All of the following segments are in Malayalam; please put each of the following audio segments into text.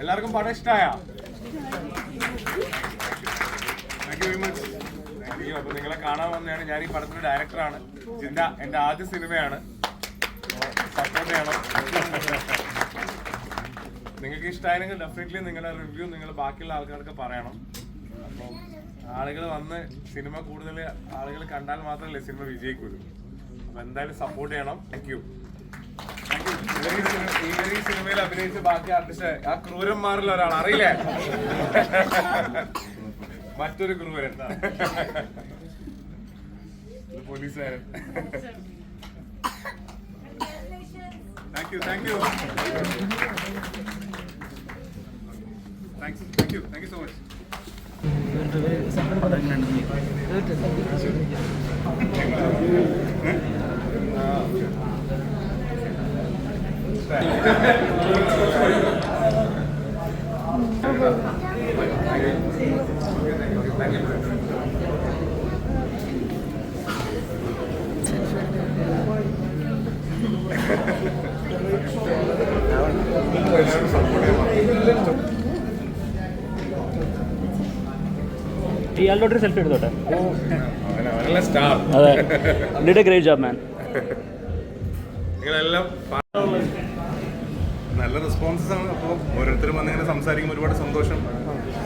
എല്ലാവർക്കും പടം ഇഷ്ടമായ താങ്ക് യു മച്ച് താങ്ക് അപ്പൊ നിങ്ങളെ കാണാൻ വന്നതാണ്. ഞാൻ ഈ പടത്തിന്റെ ഡയറക്ടറാണ് ചിന്ത എന്റെ ആദ്യ സിനിമയാണ് സപ്പോർട്ട് ചെയ്യണം. നിങ്ങൾക്ക് ഇഷ്ടമായെങ്കിൽ ഡെഫിനറ്റ്ലി നിങ്ങളുടെ റിവ്യൂ നിങ്ങൾ ബാക്കിയുള്ള ആൾക്കാർക്ക് പറയണം. അപ്പോൾ ആളുകൾ വന്ന് സിനിമ കൂടുതൽ ആളുകൾ കണ്ടാൽ മാത്രമല്ലേ സിനിമ വിജയിക്കുള്ളൂ അപ്പൊ എന്തായാലും സപ്പോർട്ട് ചെയ്യണം. താങ്ക് യു ഈ സിനിമയിൽ അഭിനയിച്ച ബാക്കി ആർട്ടിസ്റ്റ് ആ ക്രൂരന്മാരിൽ ഒരാൾ അറിയില്ലേ? മറ്റൊരു ക്രൂരൻ. പോലീസുകാരൻ. Thank you thank you thanks thank you thank you so much ഇയാളുടെ ഒരു സെൽഫി എടുത്തോട്ടെ അതെ. Did a great job man നല്ല റെസ്പോൺസസ് ആണ്. അപ്പോൾ ഓരോരുത്തരും വന്നിങ്ങനെ സംസാരിക്കുമ്പോൾ ഒരുപാട് സന്തോഷം.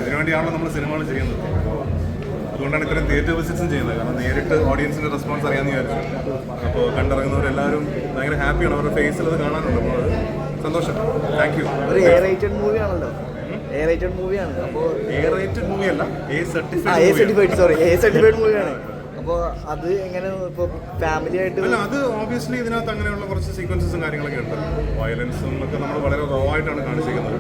ഇതിനുവേണ്ടിയാണല്ലോ നമ്മൾ സിനിമകൾ ചെയ്യുന്നത്. അപ്പോൾ അതുകൊണ്ടാണ് ഇത്രയും തിയേറ്റർ വിസിറ്റ്സും ചെയ്യുന്നത്. കാരണം നേരിട്ട് ഓഡിയൻസിന്റെ റെസ്പോൺസ് അറിയാമെന്ന് വിചാരിച്ചു. അപ്പോൾ കണ്ടിറങ്ങുന്നവരെല്ലാവരും ഭയങ്കര ഹാപ്പിയാണ് അവരുടെ ഫേസിൽ അത് കാണാനുണ്ട്. അപ്പോൾ സന്തോഷം. താങ്ക് യു എ റേറ്റഡ് മൂവിയാണ് അപ്പോൾ എ റേറ്റഡ് മൂവി അല്ല A certified A certified sorry A certified മൂവിയാണ് അപ്പോൾ അത് എങ്ങനെ ഇപ്പോൾ ഫാമിലി ആയിട്ട് അല്ല അത് ഓബിയസ്ലി ഇതിനകത്ത് അങ്ങനെയുള്ള കുറച്ച് സീക്വൻസസും കാര്യങ്ങളൊക്കെ ഉണ്ട്. വയലൻസും ഒക്കെ നമ്മൾ വളരെ റോ ആയിട്ടാണ് കാണിച്ചിരിക്കുന്നത്.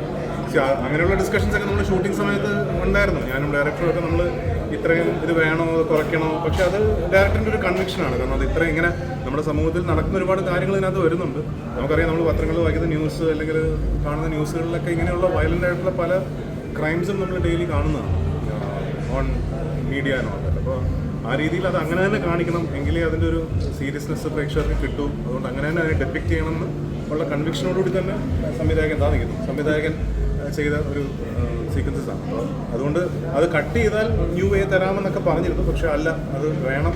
അങ്ങനെയുള്ള ഡിസ്കഷൻസ് ഒക്കെ നമ്മൾ ഷൂട്ടിംഗ് സമയത്ത് ഉണ്ടായിരുന്നു. ഞാനും ഡയറക്ടറും ഒക്കെ നമ്മൾ ഇത്രയും ഇത് വേണോ കുറയ്ക്കണോ? പക്ഷെ അത് ഡയറക്ടറിന്റെ ഒരു കൺവിക്ഷനാണ് കാരണം അത് ഇത്ര ഇങ്ങനെ നമ്മുടെ സമൂഹത്തിൽ നടക്കുന്ന ഒരുപാട് കാര്യങ്ങൾ ഇതിനകത്ത് വരുന്നുണ്ട്. നമുക്കറിയാം നമ്മൾ പത്രങ്ങളിൽ വായിക്കുന്ന ന്യൂസ് അല്ലെങ്കിൽ കാണുന്ന ന്യൂസുകളിലൊക്കെ ഇങ്ങനെയുള്ള വയലന്റ് ആയിട്ടുള്ള പല ക്രൈംസും നമ്മൾ ഡെയിലി കാണുന്നതാണ്. ഓൺ മീഡിയ എന്നുള്ളത് അപ്പോൾ ആ രീതിയിൽ അത് അങ്ങനെ തന്നെ കാണിക്കണം. എങ്കിലേ അതിന്റെ ഒരു സീരിയസ്നെസ് പ്രേക്ഷകർക്ക് കിട്ടും. അതുകൊണ്ട് അങ്ങനെ തന്നെ അതിനെ ഡെപ്പിക്റ്റ് ചെയ്യണമെന്ന് ഉള്ള കൺവിക്ഷനോടുകൂടി തന്നെ സംവിധായകൻ താ നിൽക്കുന്നു സംവിധായകൻ ചെയ്ത ഒരു സീക്വൻസസ് ആണ്. അപ്പോൾ അതുകൊണ്ട് അത് കട്ട് ചെയ്താൽ ന്യൂ വേ തരാമെന്നൊക്കെ പറഞ്ഞിരുന്നു. പക്ഷെ അല്ല അത് വേണം.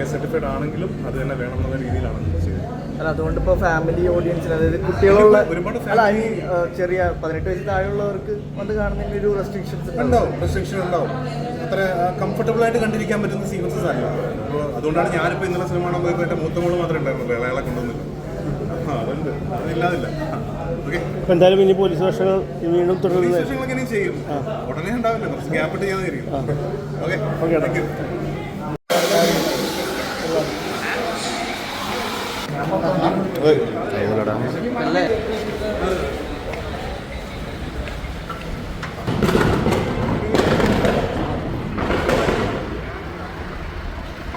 എ സർട്ടിഫൈഡ് ആണെങ്കിലും അത് തന്നെ വേണം എന്നുള്ള രീതിയിലാണ് ചെയ്തത്. അല്ല അതുകൊണ്ട് ഇപ്പോൾ ഫാമിലി ഓഡിയൻസിന് അതായത് കുട്ടികളുള്ള ഒരുപാട് അല്ല ഈ ചെറിയ പതിനെട്ട് വയസ്സ് താഴെയുള്ളവർക്ക് വന്ന് കാണുന്നതിന് ഒരു റെസ്ട്രിക്ഷൻസ് ഉണ്ടാവും. റെസ്ട്രിക്ഷൻ ഉണ്ടാവും. അത്ര കംഫർട്ടബിൾ ആയിട്ട് കണ്ടിരിക്കാൻ പറ്റുന്ന സീക്വൻസസ് അല്ല. അപ്പോൾ അതുകൊണ്ടാണ് ഞാനിപ്പോൾ ഇന്നലെ സിനിമ കാണാൻ പോയപ്പോൾ എന്റെ മൂത്ത മോൾ മാത്രമേ ഉണ്ടായിരുന്നുള്ളൂ. ഇളയാളെ കൊണ്ടുവന്നില്ല. അപ്പോൾ എന്തായാലും ഇനി പോലീസ് വർഷങ്ങൾ വീണ്ടും തുടരുന്നത് ചെയ്യും. ഉടനെ ഉണ്ടാവില്ല. കുറച്ച് ഗ്യാപ്പ് ഇട്ട് കഴിയും ഓക്കെ ഓക്കെ താങ്ക് യു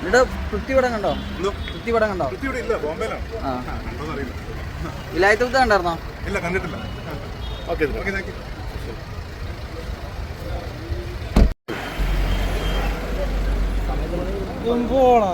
ഇവിടെ പൃഥ്വിപടം കണ്ടോ? പൃഥ്വിപടം കണ്ടോ? വിലായത്തുലത്ത് കണ്ടായിരുന്നോ? ഇല്ല കണ്ടിട്ടില്ല. Okay okay thank you. പോണോ?